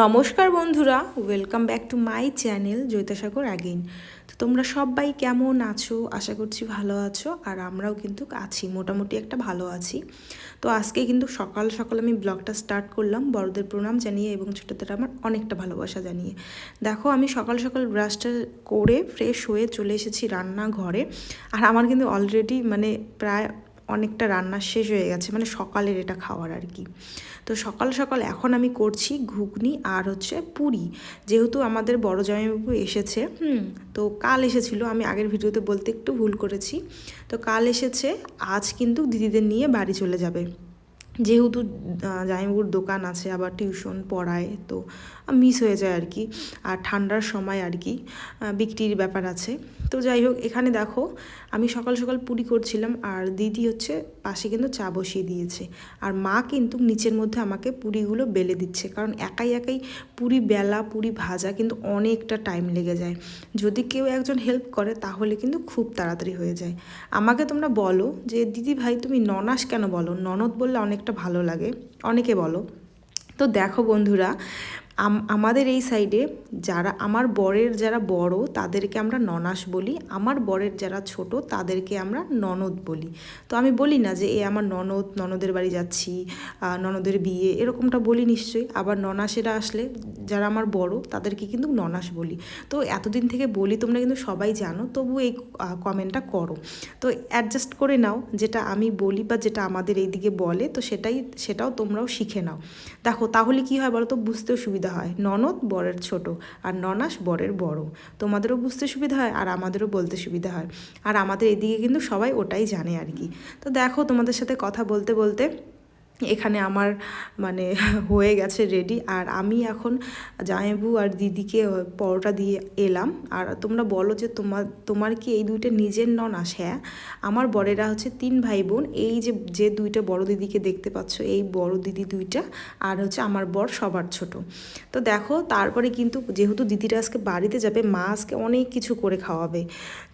নমস্কার বন্ধুরা welcome back to my channel Jaitasagar again তো তোমরা সবাই কেমন আছো? আশা করছি ভালো আছো, আর আমরাও কিন্তু আছি, মোটামুটি একটা ভালো আছি। তো আজকে কিন্তু সকাল সকাল আমি ব্লগটা স্টার্ট করলাম, বড়দের প্রণাম জানিয়ে এবং ছোটোদের আমার অনেকটা ভালোবাসা জানিয়ে। দেখো, আমি সকাল সকাল ব্রাশটা করে ফ্রেশ হয়ে চলে এসেছি রান্নাঘরে, আর আমার কিন্তু অলরেডি মানে প্রায় অনেকটা রান্না শেষ হয়ে গেছে মানে সকালের এটা খাওয়ার আর কি। তো সকাল সকাল এখন আমি করছি ঘুগনি আর হচ্ছে পুরি। যেহেতু আমাদের বড় জামাইবাবু এসেছে, হুম, তো কাল এসেছিল, আমি আগের ভিডিওতে বলতে একটু ভুল করেছি। তো কাল এসেছে, আজ কিন্তু দিদিদের নিয়ে বাড়ি চলে যাবে। যেহেতু জামাইবাবুর দোকান আছে, আবার টিউশন পড়ায়, তো মিস হয়ে যায় আর কি, আর ঠান্ডার সময় আর কি বিক্রির ব্যাপার আছে। তো যাই হোক, এখানে দেখো, আমি সকাল সকাল পুরি করছিলাম, আর দিদি হচ্ছে পাশে কিন্তু চা বসিয়ে দিয়েছে। আর মা কিন্তু নিচের মধ্যে আমাকে পুরিগুলো বেলে দিচ্ছে, কারণ একাই একাই পুরি বেলা, পুরি ভাজা কিন্তু অনেকটা টাইম লেগে যায়। যদি কেউ একজন হেল্প করে, তাহলে কিন্তু খুব তাড়াতাড়ি হয়ে যায়। আমাকে তোমরা বলো যে, দিদি ভাই, তুমি ননাস কেন বলো? ননদ বললে অনেকটা ভালো লাগে, অনেকে বলো। তো দেখো বন্ধুরা আমাদের এই সাইডে যারা, আমার বরের যারা বড়, তাদেরকে আমরা ননাস বলি। আমার বরের যারা ছোট, তাদেরকে আমরা ননদ বলি। তো আমি বলি না যে, এ, আমার ননদ, ননদের বাড়ি যাচ্ছি ননদের বিয়ে, এরকমটা বলি নিশ্চয়ই। আবার ননাসেরা আসলে যারা আমার বড়, তাদেরকে কিন্তু ননাস বলি। তো এতদিন থেকে বলি, তোমরা কিন্তু সবাই জানো, তবু এই কমেন্টটা করো। তো অ্যাডজাস্ট করে নাও, যেটা আমি বলি বা যেটা আমাদের এইদিকে বলে, তো সেটাই, সেটাও তোমরাও শিখে নাও। দেখো, তাহলে কি হয় বলো তো বুঝতেও সুবিধা হয়। ননদ বরের ছোট আর ননাস বরের বড়। তোমাদেরও বুঝতে সুবিধা হয় আর আমাদেরও বলতে সুবিধা হয়। আর আমাদের এদিকে কিন্তু সবাই ওটাই জানে আর কি। তো দেখো তোমাদের সাথে কথা বলতে বলতে এখানে আমার মানে হয়ে গেছে রেডি আর আমি এখন জামাইবু আর দিদিকে পরোটা দিয়ে এলাম। আর তোমরা বলো যে তোমার তোমার কি এই দুইটা নিজের ননাস হ্যাঁ। আমার বড়েরা হচ্ছে তিন ভাই বোন এই যে যে দুইটা বড় দিদিকে দেখতে পাচ্ছ, এই বড় দিদি দুইটা আর হচ্ছে আমার বর সবার ছোট। তো দেখো, তারপরে কিন্তু যেহেতু দিদিরা আজকে বাড়িতে যাবে, মা আজকে অনেক কিছু করে খাওয়াবে।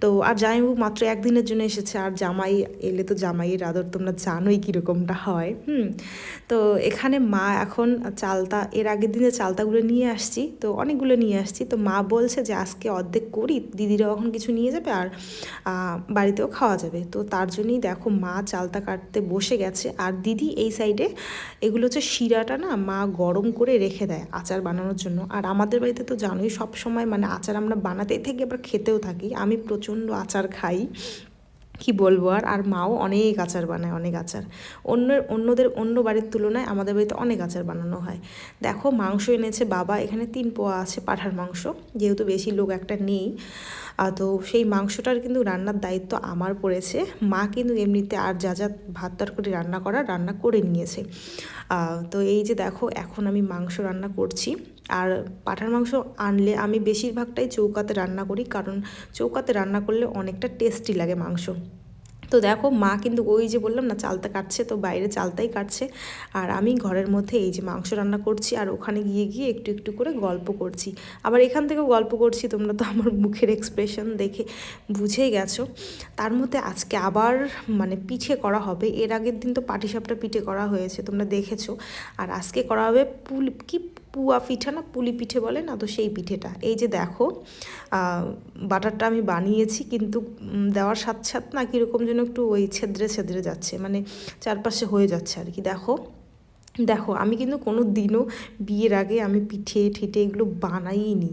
তো আর জামাইবু মাত্র একদিনের জন্য এসেছে। আর জামাই এলে তো জামাইয়ের আদর তোমরা জানোই কীরকমটা হয়। হুম? তো এখানে মা এখন চালতা, এর আগের দিনে চালতাগুলো নিয়ে আসছি, তো অনেকগুলো নিয়ে আসছি। তো মা বলছে যে, আজকে অর্ধেক করি, দিদিরাও এখন কিছু নিয়ে যাবে আর বাড়িতেও খাওয়া যাবে। তো তার জন্যই দেখো মা চালতা কাটতে বসে গেছে। আর দিদি এই সাইডে, এগুলো হচ্ছে শিরাটা না মা গরম করে রেখে দেয় আচার বানানোর জন্য। আর আমাদের বাড়িতে তো জানোই সব সময় মানে আচার আমরা বানাতেই থাকি, আবার খেতেও থাকি। আমি প্রচণ্ড আচার খাই। কি বলব আর? আর মাও অনেক আচার বানায়, অনেক আচার। অন্য, অন্যদের, অন্য বাড়ির তুলনায় আমাদের বাড়িতে অনেক আচার বানানো হয়। দেখো, মাংস এনেছে বাবা, এখানে তিন পোয়া আছে পাঠার মাংস, যেহেতু বেশি লোক একটা নেই। তো সেই মাংসটার কিন্তু রান্নার দায়িত্ব আমার পড়েছে। মা কিন্তু এমনিতে আর যা যা ভাত তরকারি রান্না করা রান্না করে নিয়েছে। তো এই যে দেখো, এখন আমি মাংস রান্না করছি। আর পাঠার মাংস আনলে আমি বেশিরভাগটাই চৌকাতে রান্না করি, কারণ চৌকাতে রান্না করলে অনেকটা টেস্টি লাগে মাংস। তো দেখো, মা কিন্তু ওই যে বললাম না চালতা কাটছে, তো বাইরে চালতাই কাটছে। আর আমি ঘরের মধ্যে এই যে মাংস রান্না করছি, আর ওখানে গিয়ে গিয়ে একটু একটু করে গল্প করছি। আবার এখান থেকেও গল্প করছি, তোমরা তো আমার মুখের এক্সপ্রেশন দেখে বুঝেই গেছো। তার মধ্যে আজকে আবার মানে পিঠে করা হবে। এর আগের দিন তো পাটিসাপটা পিঠে করা হয়েছে, তোমরা দেখেছ। আর আজকে করা হবে পুল, কি পুয়া পিঠা না পুলি পিঠে বলে না তো সেই পিঠেটা। এই যে দেখো বাটারটা আমি বানিয়েছি কিন্তু দেওয়ার সাথে সাথে না কীরকম যেন একটু ওই ছেদ্রে ছেদ্রে যাচ্ছে মানে চারপাশে হয়ে যাচ্ছে আর কি। দেখো দেখো, আমি কিন্তু কোনো দিনও বিয়ের আগে আমি পিঠে ঠিঠে এগুলো বানাইনি।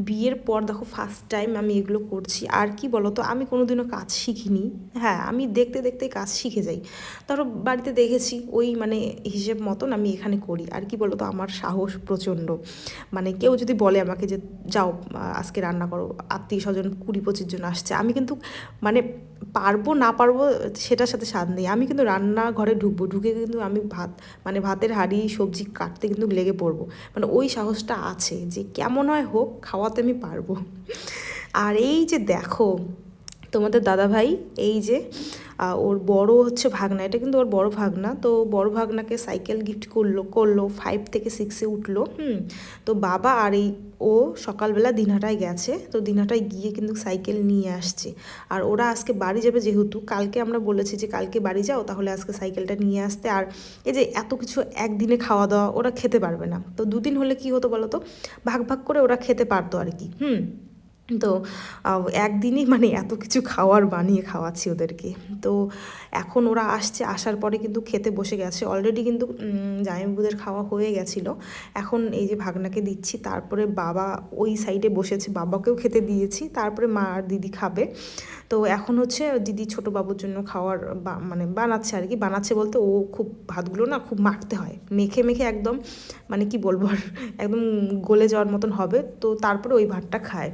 বিয়ের পর দেখো ফার্স্ট টাইম আমি এগুলো করছি। আর কি বলো তো আমি কোনো দিনও কাজ শিখিনি। হ্যাঁ আমি দেখতে দেখতে কাজ শিখে যাই। ধরো, বাড়িতে দেখেছি, ওই মানে হিসেব মতন আমি এখানে করি। আর কি বলো তো আমার সাহস প্রচণ্ড। মানে কেউ যদি বলে আমাকে যে, যাও, আজকে রান্না করো আত্মীয় স্বজন কুড়ি পঁচিশ জন আসছে। আমি কিন্তু মানে পারব না পারব, সেটার সাথে স্বাদ নেই। আমি কিন্তু রান্নাঘরে ঢুকবো, ঢুকে কিন্তু আমি ভাত মানে ভাতের হাঁড়ি, সবজি কাটতে কিন্তু লেগে পড়ব। মানে ওই সাহসটা আছে যে কেমন হয় হোক, খাওয়াতে আমি পারব। আর এই যে দেখো, তোমাদের দাদাভাই, এই যে ওর বড় হচ্ছে ভাগনা। এটা কিন্তু ওর বড় ভাগনা। তো বড় ভাগনাকে সাইকেল গিফট করল করল ফাইভ থেকে সিক্সে উঠল, হুম। তো বাবা আর এই ও সকালবেলা দিনহাটায় গেছে। তো দিনহাটায় গিয়ে কিন্তু সাইকেল নিয়ে আসছে। আর ওরা আজকে বাড়ি যাবে যেহেতু, কালকে আমরা বলেছি যে কালকে বাড়ি যাও, তাহলে আজকে সাইকেলটা নিয়ে আসতে। আর এই যে এত কিছু একদিনে খাওয়া দাওয়া ওরা খেতে পারবে না। তো দুদিন হলে কি হতো বলো তো ভাগ ভাগ করে ওরা খেতে পারতো আর কি, হুম। তো একদিনই মানে এত কিছু খাওয়ার বানিয়ে খাওয়াচ্ছি ওদেরকে। তো এখন ওরা আসছে আসার পরে কিন্তু খেতে বসে গেছে। অলরেডি কিন্তু উম, জামাইবাবুদের খাওয়া হয়ে গেছিল। এখন এই যে ভাগনাকে দিচ্ছি তারপরে বাবা ওই সাইডে বসেছে। বাবাকেও খেতে দিয়েছি তারপরে মা আর দিদি খাবে। তো এখন হচ্ছে দিদি ছোট বাবুর জন্য খাওয়ার মানে বানাচ্ছে আর কি। বানাচ্ছে বলতে ও খুব ভাতগুলো না খুব মাখতে হয়। মেখে মেখে একদম মানে কি বলব আর একদম গলে যাওয়ার মতন হবে। তো তারপরে ওই ভাতটা খায়।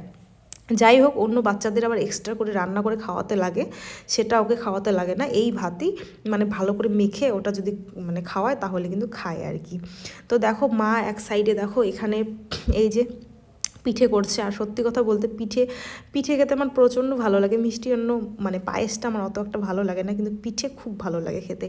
যাই হোক অন্য বাচ্চাদের আবার এক্সট্রা করে রান্না করে খাওয়াতে লাগে, সেটা ওকে খাওয়াতে লাগে না। এই ভাতই মানে ভালো করে মেখে ওটা যদি মানে খাওয়ায়, তাহলে কিন্তু খায় আর কি। তো দেখো মা এক সাইডে দেখো, এখানে এই যে পিঠে করছে। আর সত্যি কথা বলতে পিঠে পিঠে খেতে আমার প্রচণ্ড ভালো লাগে। মিষ্টি অন্য মানে পায়েসটা আমার অত একটা ভালো লাগে না, কিন্তু পিঠে খুব ভালো লাগে খেতে।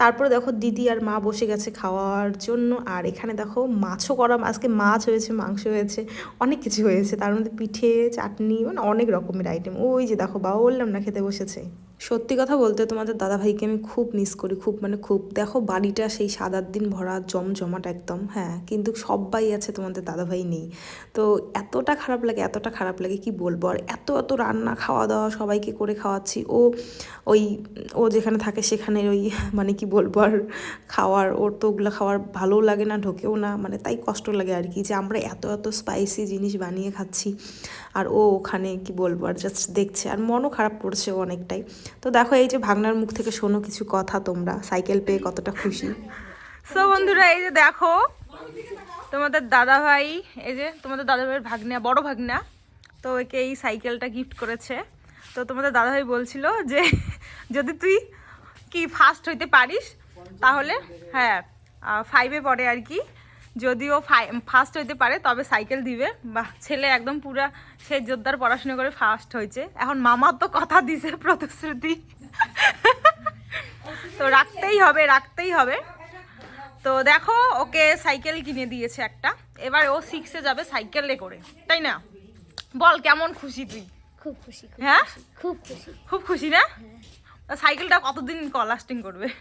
তারপরে দেখো দিদি আর মা বসে গেছে খাওয়ার জন্য। আর এখানে দেখো মাছও করা, আজকে মাছ হয়েছে, মাংস হয়েছে, অনেক কিছু হয়েছে। তার মধ্যে পিঠে, চাটনি মানে অনেক রকমের আইটেম ওই যে দেখো, বাবা বললাম না খেতে বসেছে। সত্যি কথা বলতে তোমাদের দাদাভাইকে আমি খুব মিস করি, খুব মানে খুব। দেখো বাড়িটা সেই সাদার দিন ভরা জমজমাট একদম হ্যাঁ কিন্তু সবাই আছে তোমাদের দাদাভাই নেই। তো এতটা খারাপ লাগে, এতটা খারাপ লাগে, কি বলব? আর এত এত রান্না খাওয়া দাওয়া সবাইকে করে খাওয়াচ্ছি। ও ওই, ও যেখানে থাকে সেখানে ওই মানে কি বলব? আর খাওয়ার, ওর তো ওগুলো খাওয়ার ভালোও লাগে না, ঢোকেও না মানে তাই কষ্ট লাগে আর কি যে আমরা এত এত স্পাইসি জিনিস বানিয়ে খাচ্ছি। আর ও ওখানে কি বলব? আর জাস্ট দেখছে, আর মনও খারাপ করছে অনেকটাই। তো দেখো এই যে ভাগনার মুখ থেকে শোনো কিছু কথা তোমরা, সাইকেল পেয়ে কতটা খুশি। সো বন্ধুরা, এই যে দেখো, তোমাদের দাদা ভাই এই যে তোমাদের দাদা ভাইয়ের ভাগ্না, বড় ভাগ্না, তো একে এই সাইকেলটা গিফট করেছে। তো তোমাদের দাদা ভাই বলছিল যে, যদি তুই কি ফার্স্ট হইতে পারিস, তাহলে হ্যাঁ ফাইভে পড়ে আর কি। যদিও ফার্স্ট হইতে পারে তবে সাইকেল দিবে। বাহ ছেলে একদম পুরা সে জোরদার পড়াশোনা করে ফার্স্ট হয়েছে। এখন মামার তো কথা দিছে প্রতিশ্রুতি। তো রাখতেই হবে রাখতেই হবে। তো দেখো ওকে সাইকেল কিনে দিয়েছে একটা। এবার ও সিক্সে যাবে সাইকেলে করে তাই না? বল কেমন খুশি তুই? খুব খুশি হ্যাঁ? খুব খুশি। খুব খুশি না? সাইকেলটা কতদিন লাস্টিং করবে?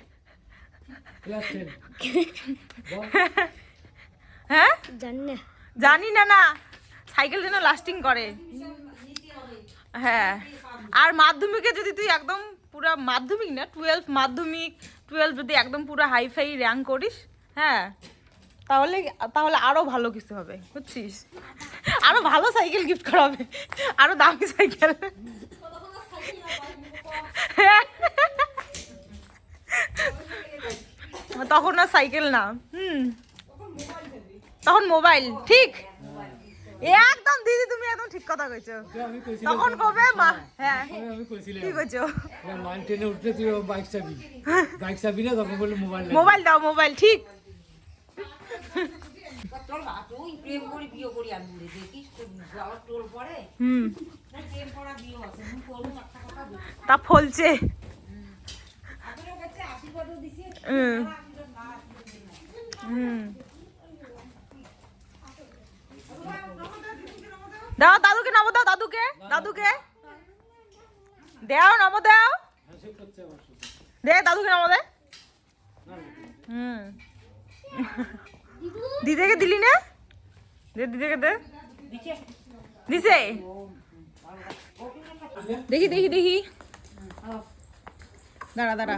হ্যাঁ? জানি না। জানি না না সাইকেল যেন লাস্টিং করে। হ্যাঁ। আর মাধ্যমিকে যদি তুই একদম পুরা মাধ্যমিক না টুয়েলভ মাধ্যমিক টুয়েলভ যদি একদম পুরো হাইফাই র্যাঙ্ক করিস হ্যাঁ তাহলে তাহলে আরও ভালো কিছু হবে বুঝছিস? আরও ভালো সাইকেল গিফট করা হবে আরও দামি সাইকেল। তখন আর সাইকেল না হুম। তখন মোবাইল ঠিক? একদম দিদি তুমি একদম ঠিক কথা কইছো। তখন কবে মা হ্যাঁ আমি কি কইছো? নাইন টেনে উঠলে তুই বাইক চাবি। বাইক চাবি না তখন বললে মোবাইল মোবাইল দাও মোবাইল ঠিক? তোর বা তুই প্রেম করে বিয়ে করি আমি বলে দেখিস তোর আমার টোল পরে হুম প্রেম করা বিয়ে আছে আমি করব একটা কথা বলি তা ফলছে আপনার কাছে আশীর্বাদও দিছি হুম হুম দাও দাদুকে নব দাও দাদুকে দাদুকে। দেও নব দাও। দে দাদুকে নব দে। হুম। দিদিকে দিলি না? দে দিদিকে দে। দিছে? দেখি দেখি দেখি। দাঁড়া দাঁড়া।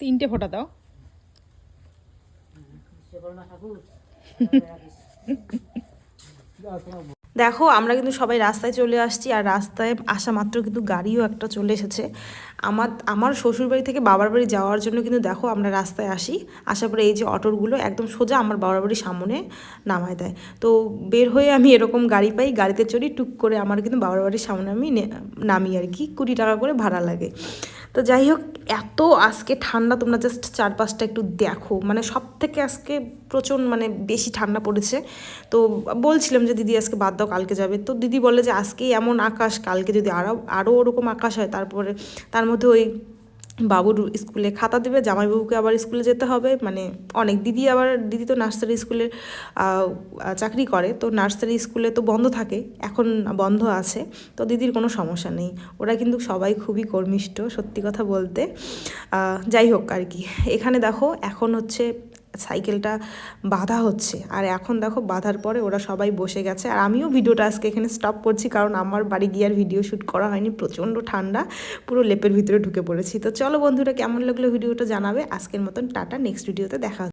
তিনটে ফোটা দাও। দেখো, আমরা কিন্তু সবাই রাস্তায় চলে আসছি, আর রাস্তায় আসা মাত্র কিন্তু গাড়িও একটা চলে এসেছে। আমার আমার শ্বশুরবাড়ি থেকে বাবার বাড়ি যাওয়ার জন্য কিন্তু দেখো আমরা রাস্তায় আসি। আসার পরে এই যে অটোরগুলো একদম সোজা আমার বাবার বাড়ির সামনে নামায় দেয়। তো বের হয়ে আমি এরকম গাড়ি পাই, গাড়িতে চড়ি টুক করে আমার কিন্তু বাবার বাড়ির সামনে আমি নামি আর কি। কুড়ি টাকা করে ভাড়া লাগে। তো যাই হোক এত আজকে ঠান্ডা, তোমরা জাস্ট চারপাশটা একটু দেখো। মানে সব থেকে আজকে প্রচণ্ড মানে বেশি ঠান্ডা পড়েছে। তো বলছিলাম যে দিদি আজকে বাদ দাও, কালকে যাবে। তো দিদি বলে যে আজকেই এমন আকাশ, কালকে যদি আরও আরও ওরকম আকাশ হয়, তারপরে তার মধ্যে ওই বাবুর স্কুলে খাতা দেবে, জামাইবাবুকে আবার স্কুলে যেতে হবে। মানে অনেক দিদি আবার, দিদি তো নার্সারি স্কুলে চাকরি করে। তো নার্সারি স্কুলে তো বন্ধ থাকে, এখন বন্ধ আছে। তো দিদির কোনো সমস্যা নেই। ওরা কিন্তু সবাই খুবই কর্মিষ্ঠ, সত্যি কথা বলতে। যাই হোক আর কি। এখানে দেখো, এখন হচ্ছে সাইকেলটা বাধা হচ্ছে। আর এখন দেখো বাধার পরে ওরা সবাই বসে গেছে। আর আমিও ভিডিওটা আজকে এখানে স্টপ করছি কারণ আমার বাড়ি গিয়ে আর ভিডিও শ্যুট করা হয়নি। প্রচণ্ড ঠান্ডা, পুরো লেপের ভিতরে ঢুকে পড়েছি। তো চলো বন্ধুরা, কেমন লাগল ভিডিওটা জানাবে। আজকের মতন টাটা নেক্সট ভিডিওতে দেখা।